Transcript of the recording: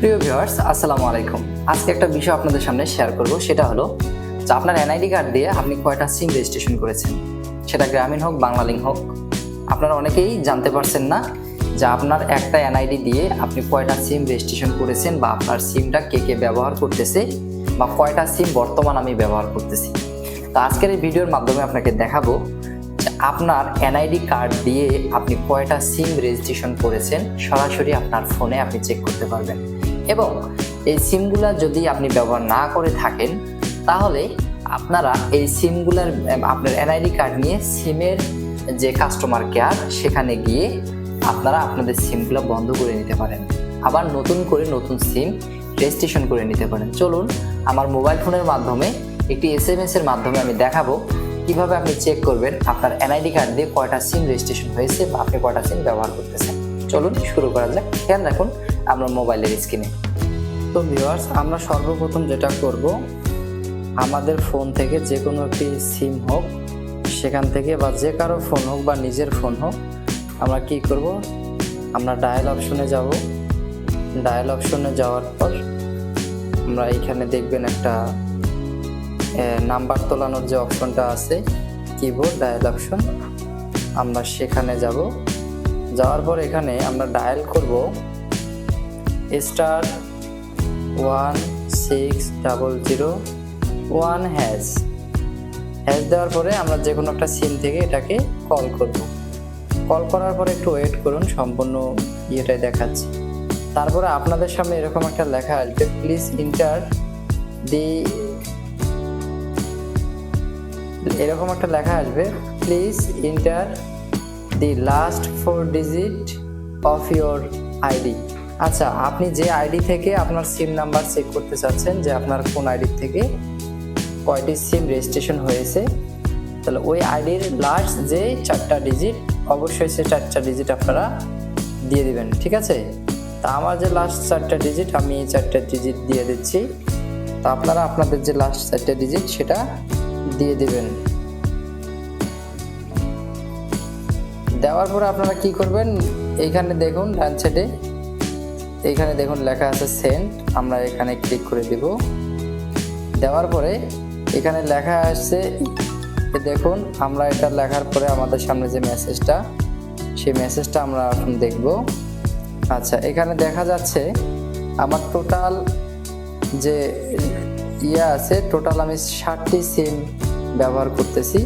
প্রিয় ভিউয়ার্স আসসালামু আলাইকুম। আজকে একটা বিষয় আপনাদের সামনে শেয়ার করব, সেটা হলো যে আপনার এনআইডি কার্ড দিয়ে আপনি কয়টা সিম রেজিস্ট্রেশন করেছেন? সেটা গ্রামীণ হোক বাংলালিং হোক, আপনারা অনেকেই জানতে পারছেন না যে আপনার একটা এনআইডি দিয়ে আপনি কয়টা সিম রেজিস্ট্রেশন করেছেন বা আপনার সিমটা কে কে ব্যবহার করতেছে বা কয়টা সিম বর্তমান আমি ব্যবহার করতেছি। তো আজকের এই ভিডিওর মাধ্যমে আপনাকে দেখাবো যে আপনার এনআইডি কার্ড দিয়ে আপনি কয়টা সিম রেজিস্ট্রেশন করেছেন, সরাসরি আপনার ফোনে আপনি চেক করতে পারবেন। এবং এই সিমগুলা যদি আপনি ব্যবহার না করে থাকেন, তাহলে আপনারা এই সিমগুলার, আপনার এনআইডি কার্ড নিয়ে সিমের যে কাস্টমার কেয়ার সেখানে গিয়ে আপনারা আপনাদের সিমগুলো বন্ধ করে নিতে পারেন। আবার নতুন করে নতুন সিম রেজিস্ট্রেশন করে নিতে পারেন। চলুন, আমার মোবাইল ফোনের মাধ্যমে একটি এস এম এর মাধ্যমে আমি দেখাবো কীভাবে আপনি চেক করবেন আপনার এনআইডি কার্ড দিয়ে কয়টা সিম রেজিস্ট্রেশন হয়েছে বা আপনি কয়টা সিম ব্যবহার করতেছেন। চলুন, শুরু করা যাক। খেয়াল রাখুন আপনার মোবাইলের স্ক্রিনে। তো ভিউয়ার্স আমরা সর্বপ্রথম যেটা করব, আমাদের ফোন থেকে যে কোনো একটি সিম হোক, সেখান থেকে বা যে কারও ফোন হোক বা নিজের ফোন হোক, আমরা কি করব? আমরা ডায়াল অপশনে যাব। ডায়াল অপশনে যাওয়ার পর, আমরা এইখানে দেখবেন একটা নাম্বার তোলানোর যে অপশনটা আছে কিবোর্ড ডায়াল অপশন আমরা সেখানে যাব। যাওয়ার পর এখানে আমরা ডায়াল করব। Star one six double zero one hash hash দেওয়ার পরে আমরা যে কোনো একটা সিম থেকে এটাকে কল করব। কল করার পরে একটু ওয়েট করুন, সম্পূর্ণ ইয়েটাই দেখাচ্ছি। তারপরে আপনাদের সামনে এরকম একটা লেখা আসবে প্লিজ ইন্টার দি এরকম একটা লেখা আসবে, please enter the last four digit of your ID. আচ্ছা আপনি যে আইডি থেকে আপনার সিম নাম্বার চেক করতে চাচ্ছেন, যে আপনার কোন আইডি থেকে কয়টি সিম রেজিস্ট্রেশন হয়েছে, তাহলে ওই আইডির লাস্ট যে চারটা ডিজিট অবশ্যই সে চারটা ডিজিট আপনারা দিয়ে দিবেন, ঠিক আছে? তা আমার যে লাস্ট চারটা ডিজিট আমি এই চারটা ডিজিট দিয়ে দিচ্ছি। তা আপনারা আপনাদের যে লাস্ট চারটা ডিজিট সেটা দিয়ে দিবেন। দেওয়ার পরে আপনারা কি করবেন? এইখানে দেখুন, ডান সাইডে এইখানে দেখুন লেখা আছে সেন্ট, আমরা এখানে ক্লিক করে দেব। দেওয়ার পরে এখানে লেখা আসছে দেখুন, আমরা এটা লেখার পরে আমাদের সামনে যে মেসেজটা, সেই মেসেজটা আমরা এখন দেখব। আচ্ছা এখানে দেখা যাচ্ছে আমার টোটাল যে ইয়ে আছে টোটাল আমি ষাটটি সিম ব্যবহার করতেছি।